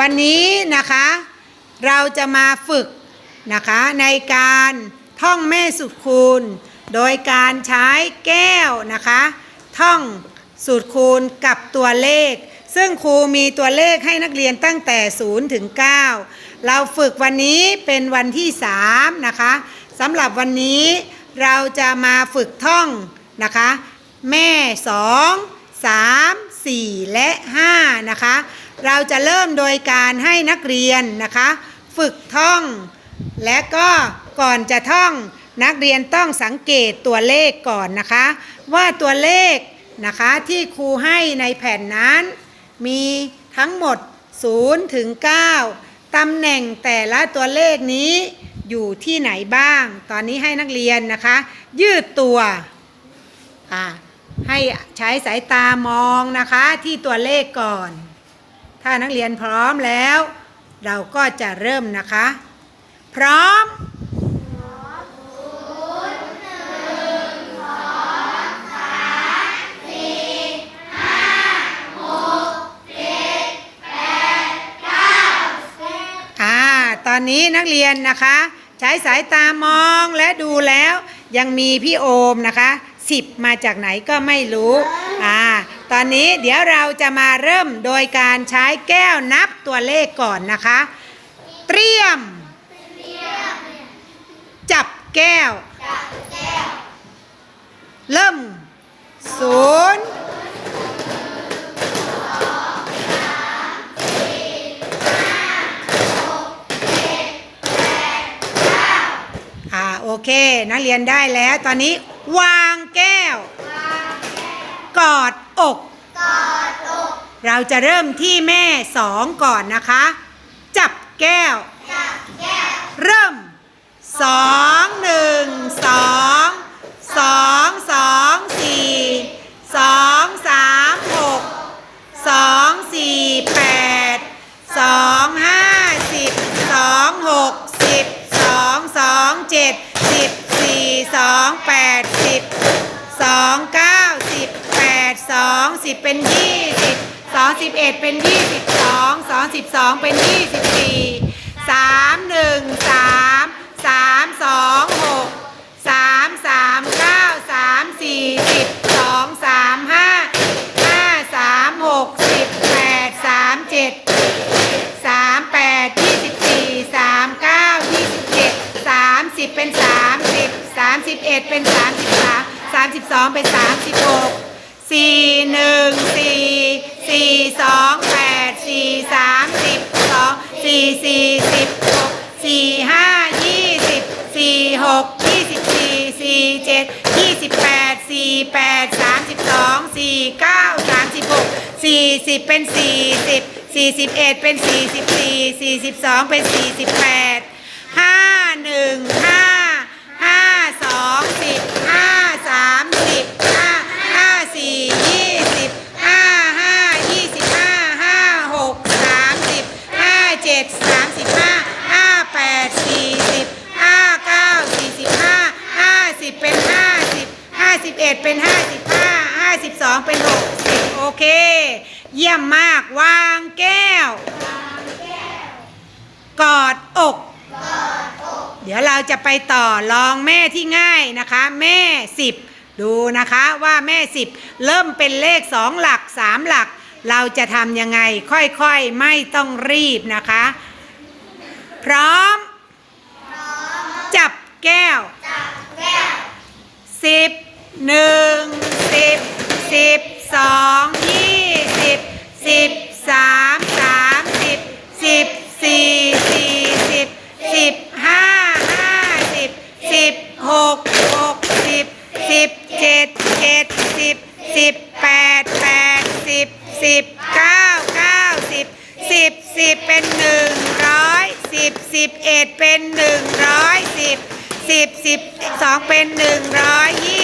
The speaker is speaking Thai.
วันนี้นะคะเราจะมาฝึกนะคะในการท่องแม่สุดคูณ โดยการใช้แก้วนะคะ ท่องสูตรคูณกับตัวเลข ซึ่งครูมีตัวเลขให้นักเรียนตั้งแต่ 0 ถึง 9 เราฝึกวันนี้เป็นวันที่ 3 นะคะสำหรับวันนี้เราจะมาฝึกท่องนะคะ แม่ 2 3 4 และ 5 นะคะ เราจะเริ่มโดยการให้นักเรียนนะคะ ฝึกท่อง และก็ก่อนจะท่องนักเรียนต้องสังเกตตัวเลขก่อนนะคะ ว่าตัวเลขนะคะที่ครูให้ในแผ่นนั้น มีทั้งหมด0ถึง9ตำแหน่งแต่ละตัวเลขนี้อยู่ที่ไหนบ้าง ตอนนี้ให้นักเรียนนะคะ ยืดตัวอ่าให้ใช้สายตามองนะคะที่ตัวเลขก่อน ถ้านักเรียนพร้อมแล้ว เราก็จะเริ่มนะคะ พร้อมอ่าตอนนี้นักเรียนนะคะ ใช้สายตามองและดูแล้ว ยังมีพี่โอมนะคะสิบมาจากไหนก็ไม่รู้อ่า ตอนนี้เดี๋ยวเราจะมาเริ่มโดยการใช้แก้วนับตัวเลขก่อนนะคะ เตรียม จับแก้ว เริ่มศูนย์อ่าโอเคนักเรียนได้แล้วตอนนี้ วางแก้ว กอด อก เราจะเริ่มที่แม่สองก่อนนะคะ จับแก้ว เริ่มสองหนึ่งสองสองสองสี่สองสามหกสองสี่แปดสองห้าสิบสองหกสิบสองสองเจ็ดสิบสี่สองแปดสิบสองเก้าสิบแปดสองสิ บเป็นยี่สิบสองสิบเอ็ดเป็นยี่สิบสองสองสิบสองเป็นยี่สิบสี่สามหนึ่งสามสามสองหกสามสามเก้าสามสี่สิบสองสามห้าห้าสามหกสิบแปดสามเจ็ดสามแปดยี่สิบสี่สามเก้ายี่สิบเจ็ดสามสิบเป็นสามสิบสามสิบเอ็ดเป็นสามสิบสามสามสิบสองเป็นสามสิบหกสี่ หนึ่งสี่สี่สองแปดสี่สามสิบสองสี่สี่สิบหกสี่ห้ายี่สิบสี่หกยี่สิบสี่สี่เจ็ดยี่สิบแปดสี่แปดสามสิบสองสี่เก้าสามสิบหกสี่สิบเป็นสี่สิบสี่สิบเอ็ดเป็นสี่สิบสี่สี่สิบสองเป็นสี่สิบแปดห้าหนึ่งห้าห้า 51 เป็น 55 52 เป็น 60 โอเค เยี่ยมมาก วางแก้ว กอดอก เดี๋ยวเราจะไปต่อลองแม่ที่ง่ายนะคะ แม่ 10 ดูนะคะว่าแม่ 10 เริ่มเป็นเลข 2 หลัก 3 หลัก เราจะทำยังไงค่อยๆ ไม่ต้องรีบนะคะ พร้อม จับแก้ว สิบ หนึ่งร้อยสิบสิบเอ็ดเป็นหนึ่งร้อยสิบสิบสิบสองเป็นหนึ่งร้อยยี่